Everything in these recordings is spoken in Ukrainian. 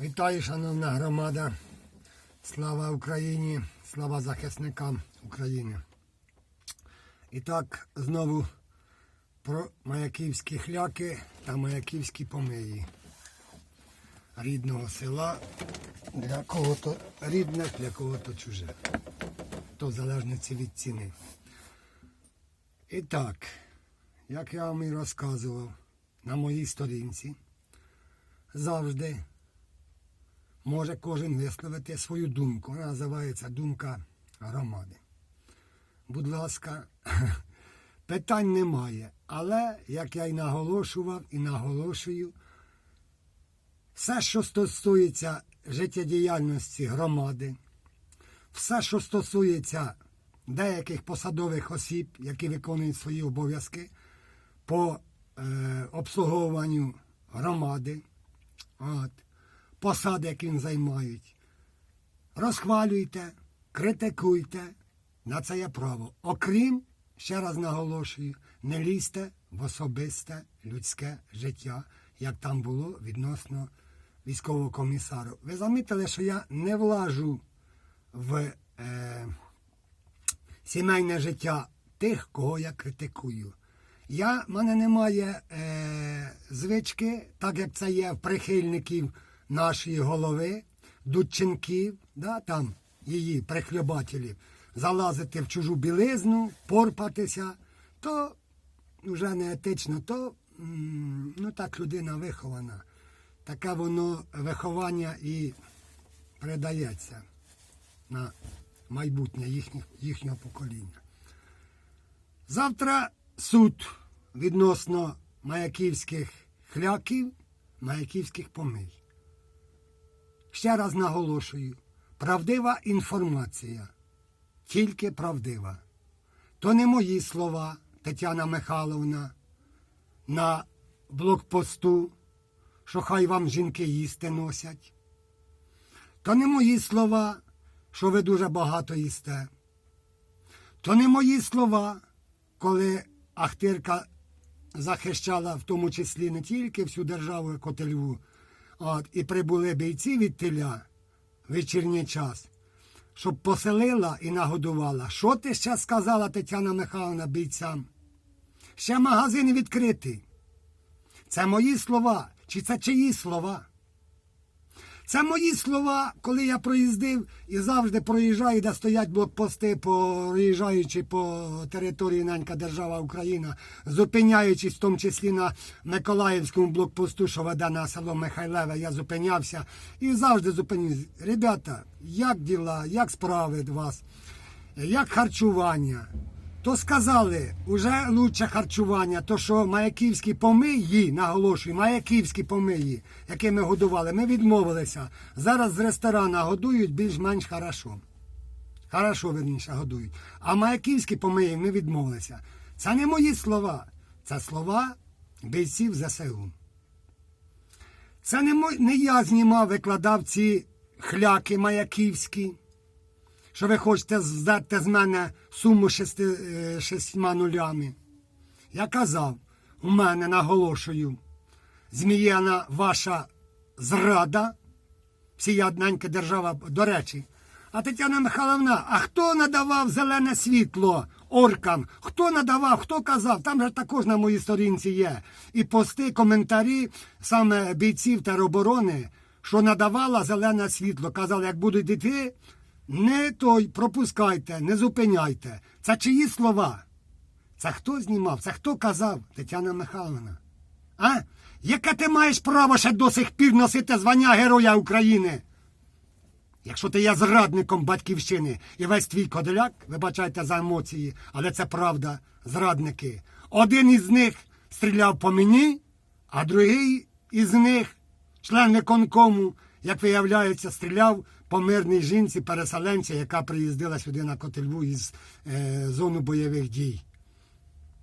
Вітаю, шановна громада. Слава Україні, слава захисникам України. І так, знову про маяківські хляки та маяківські помиї. Рідного села для кого-то рідне, для кого-то чуже. То в залежності від ціни. І так, як я вам і розказував на моїй сторінці, завжди може кожен висловити свою думку. Вона називається думка громади. Будь ласка, питань немає. Але, як я й наголошував і наголошую, все, що стосується життєдіяльності громади, все, що стосується деяких посадових осіб, які виконують свої обов'язки по е, обслуговуванню громади, от, посади, які він займають, розхвалюйте, критикуйте, на це є право. Окрім, ще раз наголошую, не лізьте в особисте людське життя, як там було відносно військового комісару. Ви замітили, що я не влажу в е, сімейне життя тих, кого я критикую. Я, в мене немає е, звички, так як це є в прихильників нашої голови, Дудченків, да, там її прихльобателів, залазити в чужу білизну, порпатися, то вже не етично, то ну так людина вихована. Таке воно виховання і передається на майбутнє їхніх, їхнього покоління. Завтра суд відносно маяківських хляків, маяківських помий. Ще раз наголошую, правдива інформація, тільки правдива. То не мої слова, Тетяна Михайловна, на блокпосту, що хай вам жінки їсти носять. То не мої слова, що ви дуже багато їсте. То не мої слова, коли Ахтирка захищала в тому числі не тільки всю державу Котельву, от, і прибули бійці від теля вечірній час, щоб поселила і нагодувала. Що ти ще сказала Тетяна Михайловна бійцям? Ще магазин відкритий. Це мої слова, чи це чиї слова? Це мої слова, коли я проїздив і завжди проїжджаю, де стоять блокпости, проїжджаючи по території ненька держава Україна, зупиняючись в тому числі на Миколаївському блокпосту, що веде на село Михайлеве, я зупинявся і завжди зупинюсь. Ребята, як діла, як справи вас, як харчування? То сказали, уже лучше харчування, то що маяківські помиї, наголошую, маяківські помиї, які ми годували, ми відмовилися. Зараз з ресторана годують більш-менш хорошо. Хорошо, верніше, годують. А маяківські помиї ми відмовилися. Це не мої слова, це слова бійців ЗСУ. Це не, мой, не я знімав, викладав ці хляки маяківські що ви хочете здати з мене суму шести, е, шістьма нулями. Я казав, у мене наголошую, зміяна ваша зрада, всія одненька держава, до речі. А Тетяна Михайловна, а хто надавав зелене світло оркам? Хто надавав, хто казав? Там же також на моїй сторінці є. І пости, коментарі саме бійців тероборони, що надавала зелене світло. Казали, як будуть йти, не той, пропускайте, не зупиняйте. Це чиї слова? Це хто знімав? Це хто казав, Тетяна Михайловна? А? Яке ти маєш право ще до сих пір носити звання Героя України? Якщо ти є зрадником батьківщини і весь твій коделяк, вибачайте за емоції, але це правда, зрадники. Один із них стріляв по мені, а другий із них, член виконкому, як виявляється, стріляв по мирній жінці переселенця, яка приїздила сюди на Котельву із е, зону бойових дій.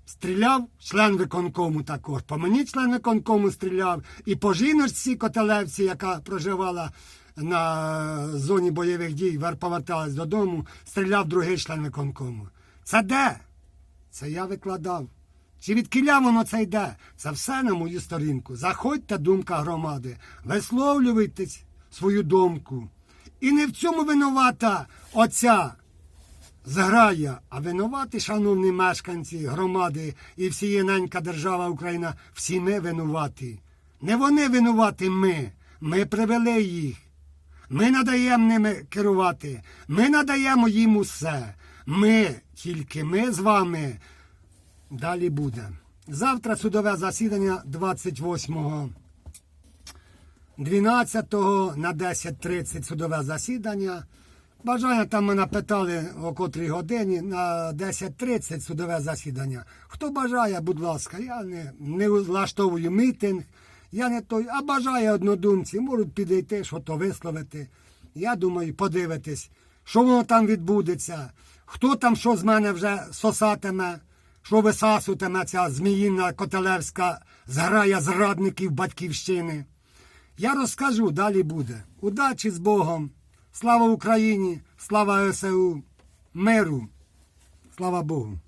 Стріляв член виконкому також. По мені член виконкому стріляв. І по жіночці Котелевці, яка проживала на зоні бойових дій, вер- поверталась додому, стріляв другий член виконкому. Це де? Це я викладав. Чи від кіля воно це йде? Це все на мою сторінку. Заходьте, думка громади, висловлюйтесь свою думку. І не в цьому винувата оця зграя, а винуваті, шановні мешканці громади і всієї ненька держава Україна, всі ми винуваті. Не вони винуваті ми. Ми привели їх. Ми надаємо ними керувати. Ми надаємо їм усе. Ми, тільки ми з вами. Далі буде. Завтра судове засідання 28 12 на 10.30 судове засідання. Бажання там мене питали о котрій годині на 10.30 судове засідання. Хто бажає, будь ласка, я не, не влаштовую мітинг, я не той, а бажає однодумці, можуть підійти, що то висловити. Я думаю, подивитись, що воно там відбудеться, хто там що з мене вже сосатиме, що висасуватиме ця зміїна котелевська зграя зрадників батьківщини. Я розкажу, далі буде. Удачі з Богом. Слава Україні, слава СУ, миру. Слава Богу.